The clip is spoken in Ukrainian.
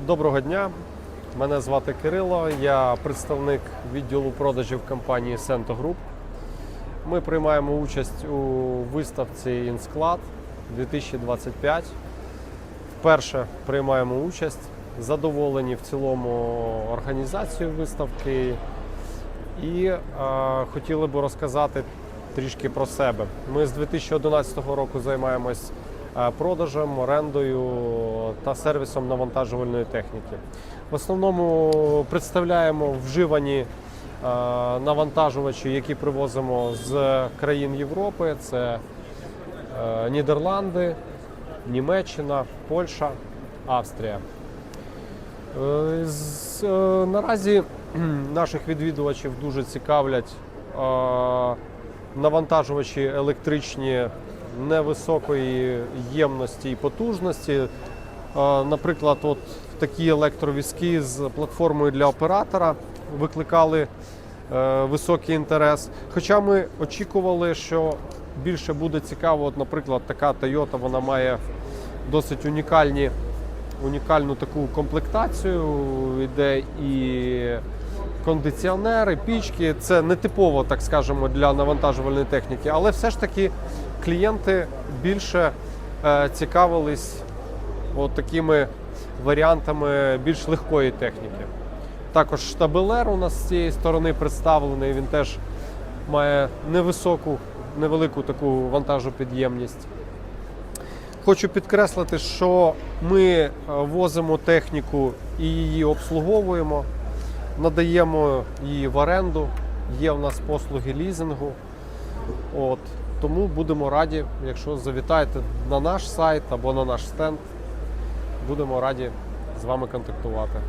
Доброго дня. Мене звати Кирило. Я представник відділу продажів компанії Sento Group. Ми приймаємо участь у виставці «Інсклад» 2025. Вперше приймаємо участь. Задоволені в цілому організацією виставки. І е, хотіли би розказати трішки про себе. Ми з 2011 року займаємось продажем, орендою та сервісом навантажувальної техніки. В основному представляємо вживані е, навантажувачі, які привозимо з країн Європи. Це е, Нідерланди, Німеччина, Польща, Австрія. Е, е, Наразі наших відвідувачів дуже цікавлять е, навантажувачі електричні невисокої ємності і потужності. Наприклад, от такі електровізки з платформою для оператора викликали е, високий інтерес. Хоча ми очікували, що більше буде цікаво, от, наприклад, така Toyota, вона має досить унікальні унікальну таку комплектацію. Іде і кондиціонер, і пічки. Це не типово, так скажемо, для навантажувальної техніки, але все ж таки клієнти більше е, цікавились от такими варіантами більш легкої техніки. Також штабелер у нас з цієї сторони представлений. Він теж має невисоку, невелику таку вантажопідємність. Хочу підкреслити, що ми е, возимо техніку і її обслуговуємо, надаємо її в оренду. Є в нас послуги лізингу. От. Тому будемо раді, якщо завітаєте на наш сайт або на наш стенд, будемо раді з вами контактувати.